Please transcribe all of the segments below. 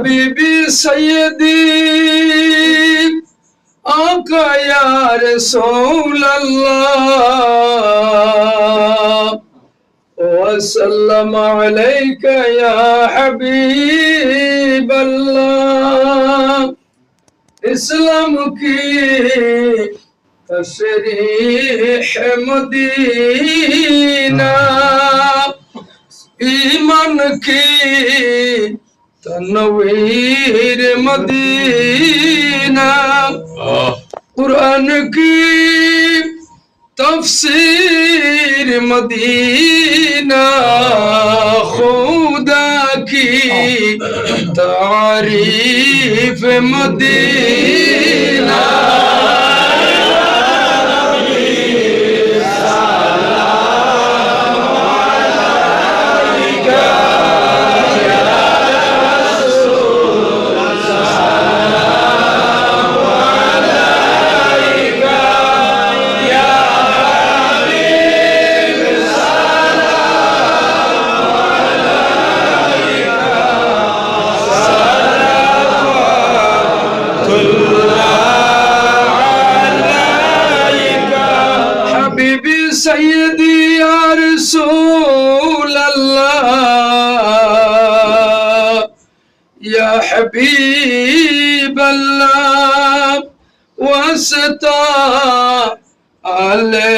حبيبي سيدي آقا يا رسول الله. وسلم عليك يا حبيب الله. اسلام کی تشريح مدينة. إيمان کی Tanvir Medina. কুরআন কি? তফসির Medina. খুদা কি? তারিফ মদিনা। الله يا حبيب الله وسطا على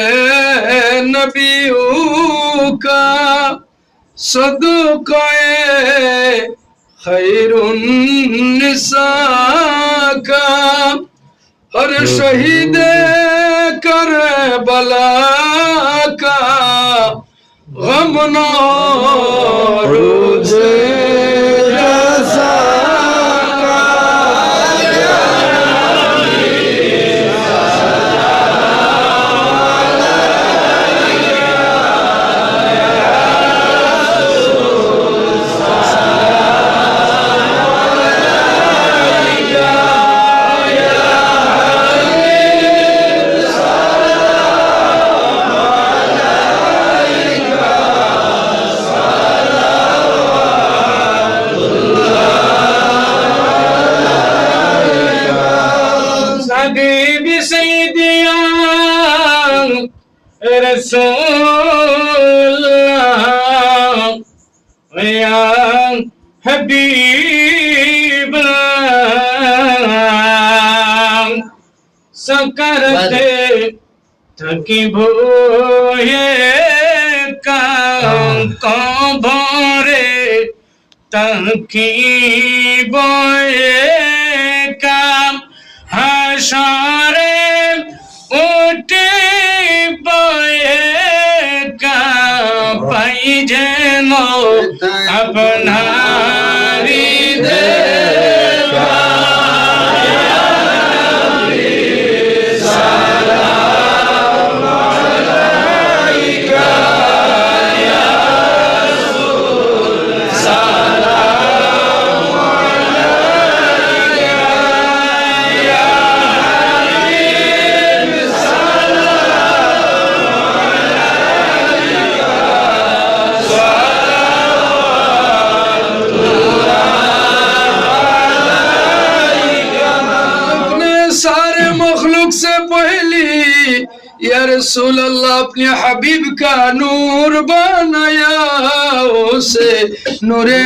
نبيك صدق خير النساء هر ہر شہید کر ગમનો રોજ રસા بسيدي رسول الله يا حبيب سكرت থাকি ভোয়ে কাম কবরে তাকিব जनो अपना दे रसूल अल्लाह अपने हबीब का नूर बनाया उसे नूरे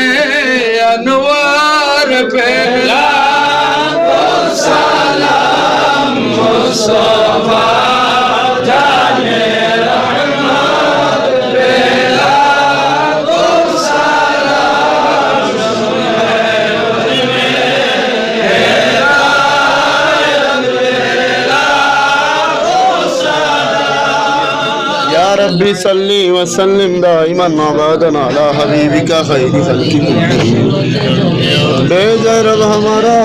अनवार पहला सलाम ربي صل وسلم دائما ابدا على حبيبك خير خلق بے ضرب ہمارا